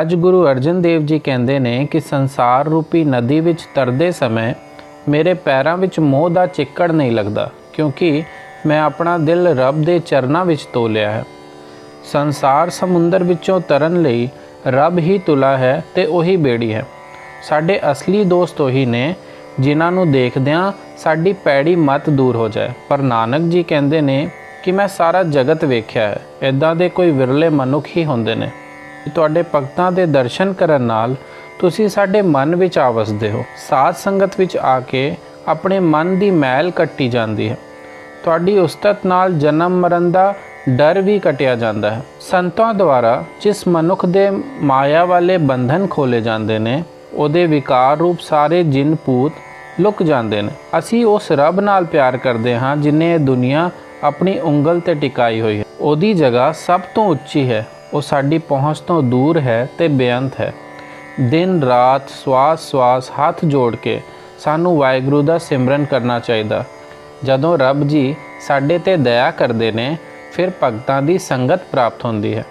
ਅੱਜ ਗੁਰੂ ਅਰਜਨ ਦੇਵ ਜੀ ਕਹਿੰਦੇ ਨੇ ਕਿ ਸੰਸਾਰ ਰੂਪੀ ਨਦੀ ਵਿੱਚ ਤਰਦੇ ਸਮੇਂ ਮੇਰੇ ਪੈਰਾਂ ਵਿੱਚ ਮੋਹ ਦਾ ਚਿੱਕੜ ਨਹੀਂ ਲੱਗਦਾ, ਕਿਉਂਕਿ ਮੈਂ ਆਪਣਾ ਦਿਲ ਰੱਬ ਦੇ ਚਰਨਾਂ ਵਿੱਚ ਤੋਲਿਆ ਹੈ। ਸੰਸਾਰ ਸਮੁੰਦਰ ਵਿੱਚੋਂ ਤਰਨ ਲਈ ਰੱਬ ਹੀ ਤੁਲਾ ਹੈ ਤੇ ਉਹੀ ਬੇੜੀ ਹੈ। ਸਾਡੇ ਅਸਲੀ ਦੋਸਤ ਉਹੀ ਨੇ, ਜਿਨ੍ਹਾਂ ਨੂੰ ਦੇਖਦਿਆਂ ਸਾਡੀ ਪੈੜੀ ਮਤ ਦੂਰ ਹੋ ਜਾਏ। ਪਰ ਨਾਨਕ ਜੀ ਕਹਿੰਦੇ ਨੇ ਕਿ ਮੈਂ ਸਾਰਾ ਜਗਤ ਵੇਖਿਆ ਹੈ ਇਦਾਂ ਦੇ ਕੋਈ ਵਿਰਲੇ ਮਨੁੱਖ ਹੀ ਹੁੰਦੇ ਨੇ। ਤੁਹਾਡੇ ਭਗਤਾਂ ਦੇ ਦਰਸ਼ਨ ਕਰਨ ਨਾਲ ਤੁਸੀਂ ਸਾਡੇ ਮਨ ਵਿੱਚ ਆ ਵਸਦੇ ਹੋ। ਸਾਧ ਸੰਗਤ ਵਿੱਚ ਆ ਕੇ ਆਪਣੇ ਮਨ ਦੀ ਮੈਲ ਕੱਟੀ ਜਾਂਦੀ ਹੈ। ਤੁਹਾਡੀ ਉਸਤਤ ਨਾਲ ਜਨਮ ਮਰਨ ਦਾ ਡਰ ਵੀ ਕਟਿਆ ਜਾਂਦਾ ਹੈ। ਸੰਤਾਂ ਦੁਆਰਾ ਜਿਸ ਮਨੁੱਖ ਦੇ ਮਾਇਆ ਵਾਲੇ ਬੰਧਨ ਖੋਲੇ ਜਾਂਦੇ ਨੇ, ਉਹਦੇ ਵਿਕਾਰ ਰੂਪ ਸਾਰੇ ਜਿੰਨ ਭੂਤ ਲੁਕ ਜਾਂਦੇ ਨੇ। ਅਸੀਂ ਉਸ ਰੱਬ ਨਾਲ ਪਿਆਰ ਕਰਦੇ ਹਾਂ, ਜਿਨੇ ਇਹ ਦੁਨੀਆ ਆਪਣੀ ਉਂਗਲ ਤੇ ਟਿਕਾਈ ਹੋਈ ਹੈ। ਉਹਦੀ ਜਗ੍ਹਾ ਸਭ ਤੋਂ ਉੱਚੀ ਹੈ। ਉਹ ਸਾਡੀ ਪਹੁੰਚ ਤੋਂ ਦੂਰ ਹੈ ਤੇ ਬੇਅੰਤ ਹੈ। ਦਿਨ ਰਾਤ ਸਵਾਸ ਸਵਾਸ ਹੱਥ ਜੋੜ ਕੇ ਸਾਨੂੰ ਵਾਹਿਗੁਰੂ ਦਾ ਸਿਮਰਨ ਕਰਨਾ ਚਾਹੀਦਾ। ਜਦੋਂ ਰੱਬ ਜੀ ਸਾਡੇ ਤੇ ਦਇਆ ਕਰਦੇ ਨੇ, ਫਿਰ ਭਗਤਾਂ ਦੀ ਸੰਗਤ ਪ੍ਰਾਪਤ ਹੁੰਦੀ ਹੈ।